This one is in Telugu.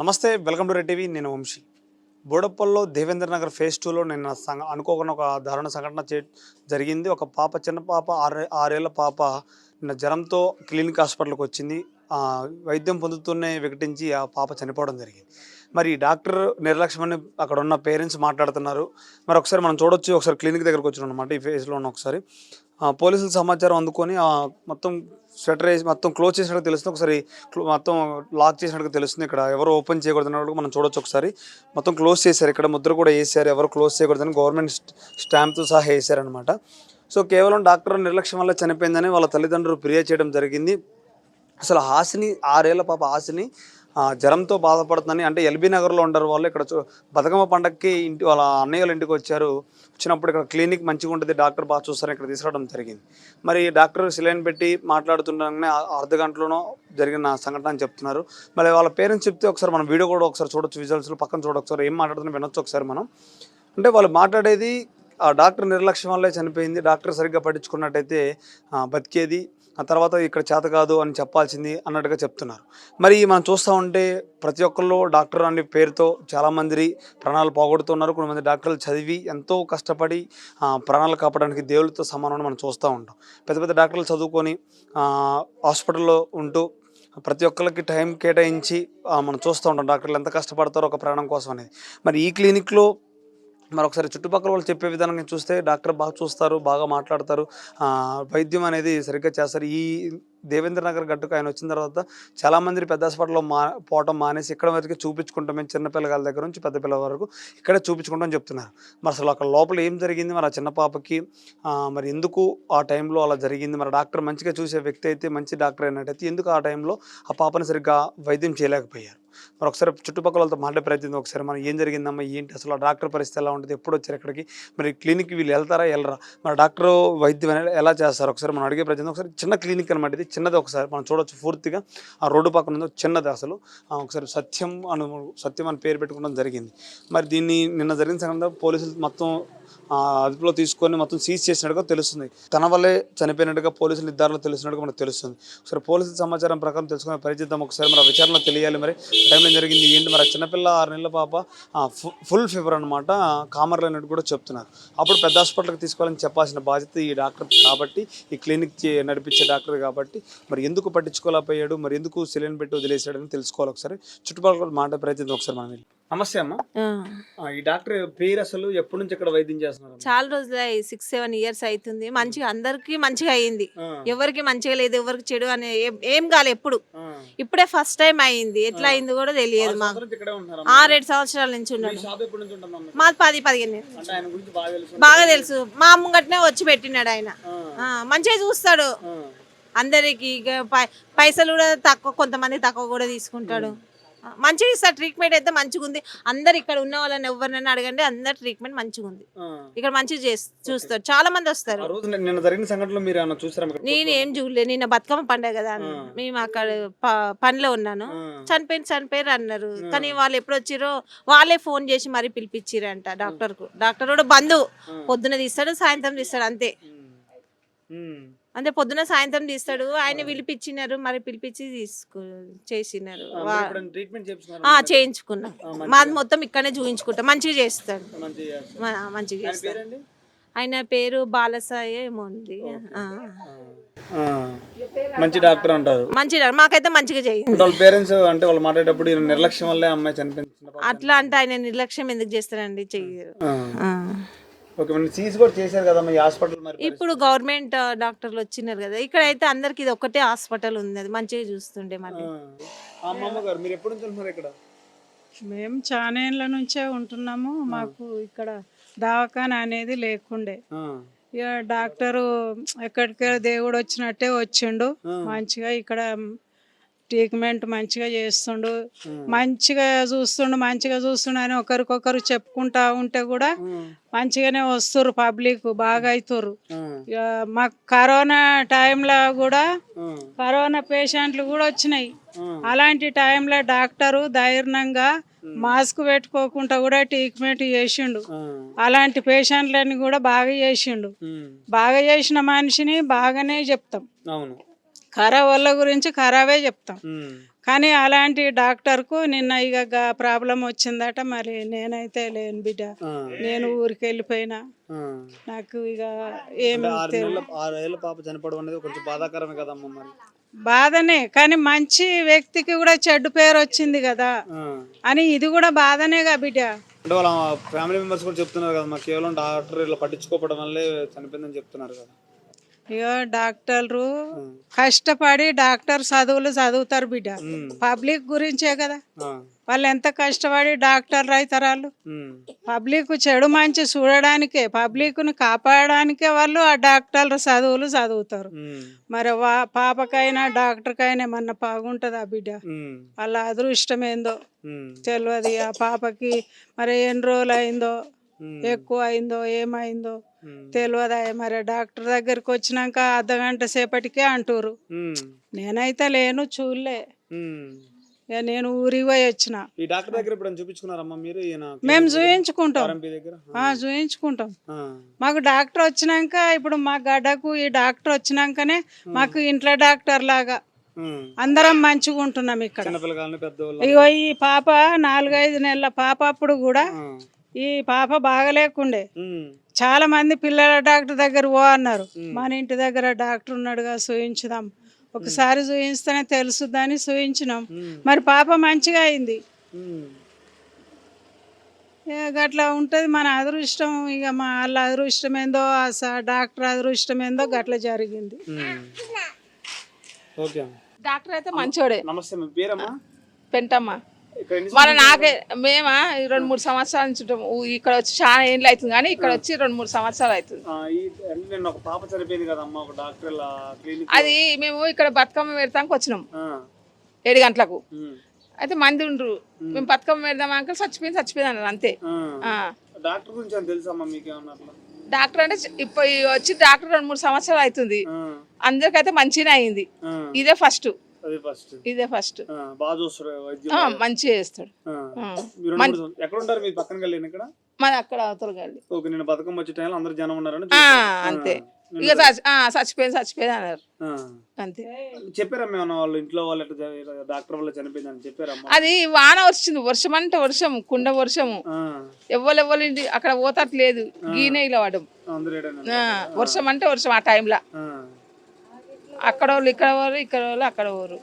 నమస్తే వెల్కమ్ టు రెడ్ టీవీ. నేను వంశీ. బోడప్పల్లో దేవేంద్ర నగర్ ఫేజ్ టూలో నిన్న సంఘ అనుకోకుండా ఒక దారుణ సంఘటన చే జరిగింది. ఒక పాప చిన్న పాప ఆరు ఆరేళ్ళ పాప నిన్న జ్వరంతో క్లినిక్ హాస్పిటల్కి వచ్చింది. వైద్యం పొందుతూనే వికటించి ఆ పాప చనిపోవడం జరిగింది. మరి డాక్టర్ నిర్లక్ష్యమని అక్కడ ఉన్న పేరెంట్స్ మాట్లాడుతున్నారు. మరి ఒకసారి మనం చూడొచ్చు ఒకసారి క్లినిక్ దగ్గరకు వచ్చిన అనమాట ఈ ఫేజ్లో ఉన్న ఒకసారి. పోలీసులు సమాచారం అందుకొని మొత్తం స్వెటర్ వేసి మొత్తం క్లోజ్ చేసినట్టు తెలుస్తుంది. ఒకసారి మొత్తం లాక్ చేసినట్టు తెలుస్తుంది ఇక్కడ. ఎవరు ఓపెన్ చేయకూడదు అన్నట్టు మనం చూడొచ్చు ఒకసారి. మొత్తం క్లోజ్ చేశారు. ఇక్కడ ముద్ర కూడా వేసారు ఎవరు క్లోజ్ చేయకూడదని గవర్నమెంట్ స్టాంప్తో సహా వేసారనమాట సో కేవలం డాక్టర్ నిర్లక్ష్యం వల్ల చనిపోయిందని వాళ్ళ తల్లిదండ్రులు ఫిర్యాదు చేయడం జరిగింది. అసలు హాసిని ఆరేళ్ళ పాప హాసిని జ్వరంతో బాధపడుతుందని అంటే ఎల్బీ నగర్లో ఉండరు వాళ్ళు. ఇక్కడ చూ- బతుకమ్మ పండగకి ఇంటి వాళ్ళ అన్నయ్య వాళ్ళ ఇంటికి వచ్చారు. వచ్చినప్పుడు ఇక్కడ క్లినిక్ మంచిగా ఉంటుంది డాక్టర్ బాగా చూస్తారు ఇక్కడ తీసుకురావడం జరిగింది. మరి డాక్టర్ సిలైన్ పెట్టి మాట్లాడుతుండగానే అర్ధ గంటలోనో జరిగిన సంఘటన అని చెప్తున్నారు. మరి వాళ్ళ పేరెంట్స్ చెప్తే ఒకసారి మనం వీడియో కూడా ఒకసారి చూడొచ్చు విజువల్స్లో పక్కన చూడొకసారి ఏం మాట్లాడుతున్నా వినొచ్చు ఒకసారి మనం. అంటే వాళ్ళు మాట్లాడేది ఆ డాక్టర్ నిర్లక్ష్యం వల్లే చనిపోయింది. డాక్టర్ సరిగ్గా పట్టించుకున్నట్టయితే బతికేది. ఆ తర్వాత ఇక్కడ చేత కాదు అని చెప్పాల్సింది అన్నట్టుగా చెప్తున్నారు. మరి మనం చూస్తూ ఉంటే ప్రతి ఒక్కళ్ళు డాక్టర్ అనే పేరుతో చాలామంది ప్రాణాలు పోగొడుతున్నారు. కొంతమంది డాక్టర్లు చదివి ఎంతో కష్టపడి ప్రాణాలు కాపాడడానికి దేవుళ్ళతో సమానం మనం చూస్తూ ఉంటాం. పెద్ద పెద్ద డాక్టర్లు చదువుకొని హాస్పిటల్లో ఉంటూ ప్రతి ఒక్కరికి టైం కేటాయించి మనం చూస్తూ ఉంటాం డాక్టర్లు ఎంత కష్టపడతారో ఒక ప్రాణం కోసం అనేది. మరి ఈ క్లినిక్లో మరి ఒకసారి చుట్టుపక్కల వాళ్ళు చెప్పే విధానంగా చూస్తే డాక్టర్ బాగా చూస్తారు బాగా మాట్లాడతారు. వైద్యం అనేది సరిగ్గా చేస్తారు. ఈ దేవేంద్ర నగర్ గట్టుకు ఆయన వచ్చిన తర్వాత చాలామంది పెద్ద హాస్పిటల్లో మా పోవటం మానేసి ఇక్కడ వరకు చూపించుకుంటాం. మేము చిన్నపిల్లగాల దగ్గర నుంచి పెద్ద పిల్లల వరకు ఇక్కడే చూపించుకుంటాం చెప్తున్నారు. మరి అసలు అక్కడ లోపల ఏం జరిగింది? మరి ఆ చిన్న పాపకి మరి ఎందుకు ఆ టైంలో అలా జరిగింది? మరి డాక్టర్ మంచిగా చూసే వ్యక్తి అయితే మంచి డాక్టర్ అయినట్టయితే ఎందుకు ఆ టైంలో ఆ పాపని సరిగ్గా వైద్యం చేయలేకపోయారు? మరి ఒకసారి చుట్టుపక్కల వాళ్ళతో మాట్లాడే ప్రయత్నం ఒకసారి మనం ఏం జరిగిందమ్మా? ఏంటి అసలు ఆ డాక్టర్ పరిస్థితి ఎలా ఉంటుంది? ఎప్పుడు వచ్చారు ఇక్కడికి మరి క్లినిక్ వీళ్ళు వెళ్తారా? వెళ్ళరా? మరి డాక్టర్ వైద్యం అనేది ఎలా చేస్తారు? ఒకసారి మనం అడిగే ప్రయత్నం ఒకసారి చిన్న క్లినిక్ అనమాట ఇది. చిన్నది ఒకసారి మనం చూడొచ్చు పూర్తిగా. ఆ రోడ్డు పక్కన ఉందో చిన్నది అసలు. ఒకసారి సత్యం అను సత్యం అని పేరు పెట్టుకోవడం జరిగింది. మరి దీన్ని నిన్న జరిగిన సంఘటన పోలీసులు మొత్తం అదుపులో తీసుకొని మొత్తం సీజ్ చేసినట్టుగా తెలుస్తుంది. తన వల్లే చనిపోయినట్టుగా పోలీసులు నిర్ధారణలో తెలుస్తున్నట్టుగా మనకు తెలుస్తుంది. ఒకసారి పోలీసుల సమాచారం ప్రకారం తెలుసుకుని పరిచిద్దాం ఒకసారి మరి విచారణ తెలియాలి మరి. టైంలో జరిగింది ఏంటి? మరి చిన్నపిల్ల ఆరు నెలల పాప ఫుల్ ఫీవర్ అనమాట కామర్లు అన్నట్టు కూడా చెప్తున్నారు. అప్పుడు పెద్ద హాస్పిటల్కి తీసుకోవాలని చెప్పాల్సిన బాధ్యత ఈ డాక్టర్ కాబట్టి ఈ క్లినిక్ నడిపించే డాక్టర్ కాబట్టి మరి ఎందుకు పట్టించుకోలేకపోయాడు? మరి ఎందుకు సిలిండర్ పెట్టి వదిలేసాడని తెలుసుకోవాలి ఒకసారి. చుట్టుపక్కల మాట ప్రయత్నం ఒకసారి మనం వెళ్ళి. నమస్తే అమ్మ. ఈ డాక్టర్ పేరు అసలు ఎప్పటి నుంచి ఇక్కడ వైద్యం చేస్తున్నారు చాలా రోజులు సిక్స్ సెవెన్ ఇయర్స్ అవుతుంది. మంచిగా అందరికి మంచిగా అయింది. ఎవరికి మంచిగా లేదు ఎవరికి చెడు అని ఏం- కాలే ఎప్పుడు. ఇప్పుడే ఫస్ట్ టైం అయింది. ఎట్లా అయింది కూడా తెలియదు మాకు. ఆరేడు సంవత్సరాల నుంచి ఉన్నాడు మాది పది పదిహేను బాగా తెలుసు. మా ముంగట్నే వచ్చి పెట్టినాడు ఆయన. మంచిగా చూస్తాడు. అందరికి పైసలు కూడా తక్కువ కొంతమంది తక్కువ కూడా తీసుకుంటాడు. మంచిగా ఇస్తాడు ట్రీట్మెంట్ అయితే మంచిగా ఉంది. అందరు ఇక్కడ ఉన్న వాళ్ళని ఎవరినైనా అడగండి అందరు ట్రీట్మెంట్ మంచిగా ఉంది. ఇక్కడ మంచిగా చేస్ చూస్తారు. చాలా మంది వస్తారు. నిన్న- జరిగిన సంఘటనలో మీరు? నేను ఏం చూడలే. నిన్న బతుకమ్మ పండగ కదా. మేము అక్కడ పనిలో ఉన్నాను. చనిపోయిన చనిపోయారు అన్నారు. కానీ వాళ్ళు ఎప్పుడు వచ్చిరో వాళ్ళే ఫోన్ చేసి మరీ పిలిపించిరంట డాక్టర్కు డాక్టర్ కూడా బంధు పొద్దున తీస్తాడు సాయంత్రం తీస్తాడు అంతే. అంతే పొద్దున సాయంత్రం తీస్తాడు. ఆయన పిలిపించినారు మరి పిలిపించి తీసుకు చేసినారు. చేయించుకున్నాం. మాది మొత్తం ఇక్కడనే చూపించుకుంటాం మంచిగా చేస్తాడు. మంచిగా చేస్తాడు? ఆయన పేరు బాలసాయి ఏమో ఉంది. మంచి డాక్టర్ అంటారు. మంచి మాకైతే మంచిగా చేయండి అంటే వాళ్ళ పేరెంట్స్ అంటే వాళ్ళు మాట్లాడేటప్పుడు నిర్లక్ష్యం వల్లే అమ్మాయి చనిపోయింది. అట్లా అంటే ఆయన నిర్లక్ష్యం ఎందుకు చేస్తారండి చెయ్యరు. ఇప్పుడు గవర్నమెంట్ డాక్టర్లు వచ్చినారు కదా ఇక్కడ అయితే అందరికి ఇది ఒక్కటే హాస్పిటల్ ఉంది అది మంచిగా చూస్తుండే మళ్ళీ. మీరు ఇక్కడ? మేము చాలా ఏళ్ళ నుంచే ఉంటున్నాము మాకు ఇక్కడ దవాఖాన అనేది లేకుండే. ఆ. ఇక డాక్టరు ఎక్కడికి దేవుడు వచ్చినట్టే వచ్చిండు మంచిగా ఇక్కడ ట్రీట్మెంట్ మంచిగా చేస్తుండు మంచిగా చూస్తుండు మంచిగా చూస్తుండు అని ఒకరికొకరు చెప్పుకుంటా ఉంటే కూడా మంచిగానే వస్తుర్రు పబ్లిక్ బాగా. ఇక మాకు కరోనా టైంలో కూడా. కరోనా పేషెంట్లు కూడా వచ్చినాయి. అలాంటి టైంలో డాక్టరు ధైర్యంగా మాస్క్ పెట్టుకోకుండా కూడా ట్రీట్మెంట్ చేసిండు. అలాంటి పేషెంట్లని కూడా బాగా చేసిండు. బాగా చేసిన మనిషిని బాగానే చెప్తాం అవును ఖరాబ్ వాళ్ళ గురించి ఖరాబే చెప్తాం. కానీ అలాంటి డాక్టర్కు నిన్న ఇక ప్రాబ్లం వచ్చిందట మరి నేనైతే లేను బిడ్డ. నేను ఊరికి వెళ్ళిపోయినా. నాకు ఇక ఏమి పాప చనిపోవడం అనేది కొంచెం బాధాకరమే కదమ్మా మరి. బాధనే కానీ మంచి వ్యక్తికి కూడా చెడ్డు పేరు వచ్చింది కదా. అని ఇది కూడా బాధనేగా బిడ్డ. అంటే వాళ్ళ ఫ్యామిలీ మెంబర్స్ కూడా చెప్తున్నారు కదా కేవలం డాక్టర్ ఇట్లా పట్టించుకోవడం వల్లే చనిపోయిందని చెప్తున్నారు కదా. ఇక డాక్టర్లు కష్టపడి డాక్టర్ చదువులు చదువుతారు బిడ్డ. పబ్లిక్ గురించే కదా. వాళ్ళు ఎంత కష్టపడి డాక్టర్లు అవుతారు వాళ్ళు? పబ్లిక్ చెడు మంచి చూడడానికే పబ్లిక్ను కాపాడడానికే వాళ్ళు ఆ డాక్టర్లు చదువులు చదువుతారు. మరి వా పాపకైనా డాక్టర్కైనా ఏమన్నా బాగుంటుందా బిడ్డ? వాళ్ళ అదృష్టం ఏందో తెలియదు ఆ పాపకి మరి ఎన్ని రోజులు అయిందో ఎక్కువ అయిందో ఏమైందో? తెలియదా మరి డాక్టర్ దగ్గరికి వచ్చినాక అర్ధ గంట సేపటికే అంటారు నేనైతే లేను చూడలే. నేను ఊరికి పోయి వచ్చిన. ఈ డాక్టర్ దగ్గర ఇప్పుడు చూపించుకున్నారమ్మా మీరు? ఈయన మేము చూయించుకుంటాం. చూయించుకుంటాం. మాకు డాక్టర్ వచ్చినాక ఇప్పుడు మా గడ్డకు ఈ డాక్టర్ వచ్చినాకనే మాకు ఇంట్లో డాక్టర్ లాగా. అందరం మంచిగా ఉంటున్నాం ఇక్కడ. ఇగో ఈ పాప నాలుగైదు నెలల పాప అప్పుడు కూడా ఈ పాప బాగలేకుండే. చాలా మంది పిల్లల డాక్టర్ దగ్గర పో అన్నారు. మన ఇంటి దగ్గర డాక్టర్ ఉన్నాడుగా చూయించుదాం. ఒకసారి చూయిస్తేనే తెలుసుద్దని చూయించినాం. మరి పాప మంచిగా అయింది. గట్లా ఉంటుంది మన అదృష్టం. ఇక మా వాళ్ళ అదృష్టం ఏందో ఆ స- డాక్టర్ అదృష్టం ఏందో గట్ల జరిగింది. డాక్టర్ అయితే మంచోడే. నమస్తే మీ పేరమ్మా? పెంటమ్మ. మన నాకే మేమా రెండు మూడు సంవత్సరాల నుంచి ఉంటాం. ఊ- ఇక్కడ వచ్చి చాలా ఏళ్ళు అవుతుంది కానీ ఇక్కడ వచ్చి రెండు మూడు సంవత్సరాలు అవుతుంది. ఒక పాప చనిపోయింది కదమ్మా ఒక డాక్టర్ అది మేము ఇక్కడ బతుకమ్మ పెడతానికి వచ్చినాం. ఏడు గంటలకు. అయితే మంది ఉండ్రు. మేము బతుకమ్మ పెడదాం అంకల్ చచ్చిపోయింది చచ్చిపోయింది అన్నారు అంతే. డాక్టర్ గురించి తెలుసమ్మా అంటే ఇప్పుడు వచ్చి డాక్టర్ రెండు మూడు సంవత్సరాలు అవుతుంది. అందరికైతే మంచిగానే అయింది. ఇదే ఫస్ట్. అది ఫస్ట్ ఇదే ఫస్ట్ బాగా వైద్యం మంచిగా చేస్తాడు. మీరు ఎక్కడ ఉంటారు పక్కన వెళ్ళిన ఇక్కడ? అక్కడ అవతల గాలి ఓకే నేను బతుకమ్మ వచ్చే టైంలో అందరు జనం ఉన్నారని. అంతే. ఇక చచ్చిపోయింది చచ్చిపోయింది అన్నారు. అంతే. చెప్పారమ్మా ఏమన్నా వాళ్ళు ఇంట్లో వాళ్ళు డాక్టర్ వల్ల చనిపోయిందని చెప్పారమ్మా అది వాన వచ్చింది వర్షం అంటే వర్షం కుండ వర్షము. ఆ, ఎవ్వరు ఎవ్వరు ఇంటి అక్కడ పోతట్లేదు గీనే ఇలా వాడడం వర్షం అంటే వర్షం ఆ టైంలో. అక్కడ వాళ్ళు ఇక్కడ వాళ్ళు ఇక్కడ వాళ్ళు అక్కడ ఊరు.